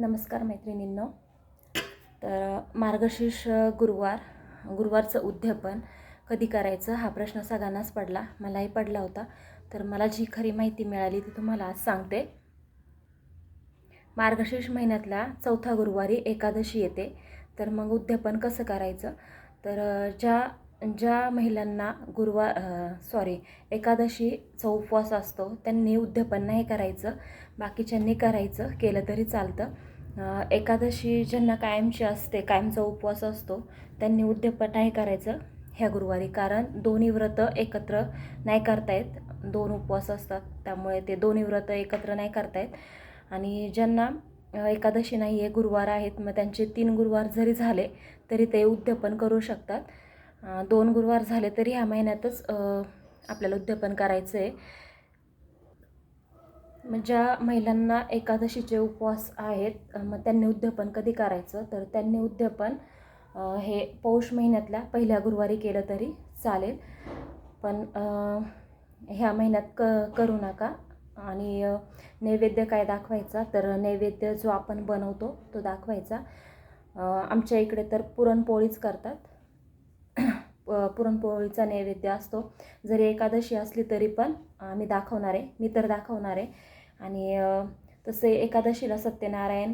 नमस्कार मैत्रिणींनो. तर मार्गशीर्ष गुरुवार गुरुवारचं उद्यापन कधी करायचं हा प्रश्न सगळ्यांनाच पडला. मलाही पडला होता. तर मला जी खरी माहिती मिळाली ती तुम्हाला आज सांगते. मार्गशीर्ष महिन्यातला चौथा गुरुवारी एकादशी येते. तर मग उद्यापन कसं करायचं? तर ज्या ज्या महिलांना गुरुवार सॉरी एकादशीचा उपवास असतो त्यांनी उद्यापन नाही करायचं. बाकीच्यांनी करायचं केलं तरी चालतं. एकादशी ज्यांना कायमची असते कायमचा उपवास असतो त्यांनी उद्यापन नाही करायचं ह्या गुरुवारी. कारण दोन्ही व्रत एकत्र नाही करतायत दोन उपवास असतात त्यामुळे ते दोन्ही व्रत एकत्र नाही करतायत आणि ज्यांना एकादशी नाही आहे गुरुवार आहेत मग त्यांचे तीन गुरुवार जरी झाले तरी ते उद्यापन करू शकतात. दोन गुरुवार झाले तरी ह्या महिन्यातच आपल्याला उद्यापन करायचं आहे ज्या महिलांना एकादशीचे उपवास आहेत मग त्यांनी उद्यापन कधी करायचं? तर त्यांनी उद्यापन हे पौष महिन्यातल्या पहिल्या गुरुवारी केलं तरी चालेल. पण ह्या महिन्यात क करू नका. आणि नैवेद्य काय दाखवायचा? तर नैवेद्य जो आपण बनवतो तो दाखवायचा. आमच्या इकडे तर पुरणपोळीच करतात. पुरणपोळीचा नैवेद्य असतो. जरी एकादशी असली तरी पण आम्ही दाखवणार आहे. मी तर दाखवणार आहे. आणि तसे एकादशीला सत्यनारायण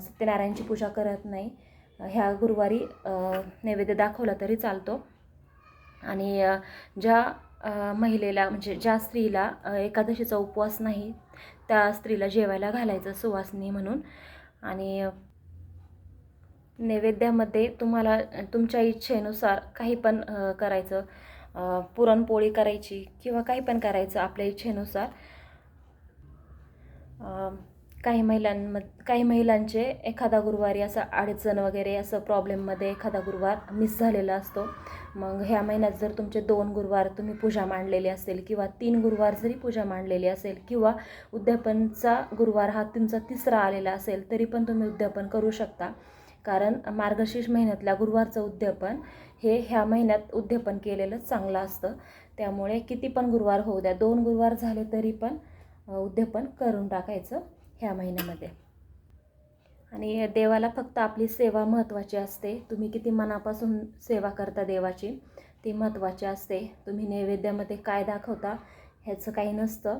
सत्यनारायणची पूजा करत नाही. ह्या गुरुवारी नैवेद्य दाखवला तरी चालतो. आणि ज्या महिलेला म्हणजे ज्या स्त्रीला एकादशीचा उपवास नाही त्या स्त्रीला जेवायला घालायचं सुवासनी म्हणून. आणि नैवेद्यामध्ये तुम्हाला तुमच्या इच्छेनुसार काही पण करायचं पुरणपोळी करायची किंवा काही पण करायचं आपल्या इच्छेनुसार काही महिलांम काही महिलांचे एखादा गुरुवारी असं अडचण वगैरे असं प्रॉब्लेममध्ये एखादा गुरुवार मिस झालेला असतो. मग ह्या महिन्यात जर तुमचे दोन गुरुवार तुम्ही पूजा मांडलेली असेल किंवा तीन गुरुवार जरी पूजा मांडलेली असेल किंवा उद्यापनचा गुरुवार हा तुमचा तिसरा आलेला असेल तरी पण तुम्ही उद्यापन करू शकता. कारण मार्गशीर्ष महिन्यातल्या गुरुवारचं उद्यापन हे ह्या महिन्यात उद्यापन केलेलं चांगलं असतं. त्यामुळे किती पण गुरुवार होऊ द्या दोन गुरुवार झाले तरी पण उद्यापन करून टाकायचं ह्या महिन्यामध्ये. आणि देवाला फक्त आपली सेवा महत्त्वाची असते. तुम्ही किती मनापासून सेवा करता देवाची ती महत्त्वाची असते. तुम्ही नैवेद्यामध्ये काय दाखवता ह्याचं काही नसतं.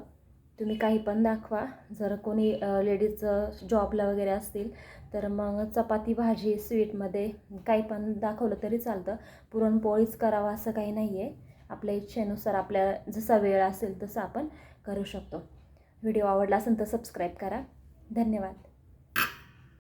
तुम्ही काही पण दाखवा. जर कोणी लेडीज जॉबला वगैरे असतील तर मग चपाती भाजी स्वीटमध्ये काही पण दाखवलं तरी चालतं. पुरणपोळीच करावं असं काही नाही आहे आपल्या इच्छेनुसार आपल्या जसा वेळ असेल तसं आपण करू शकतो. व्हिडिओ आवडला असेल तर सबस्क्राईब करा. धन्यवाद.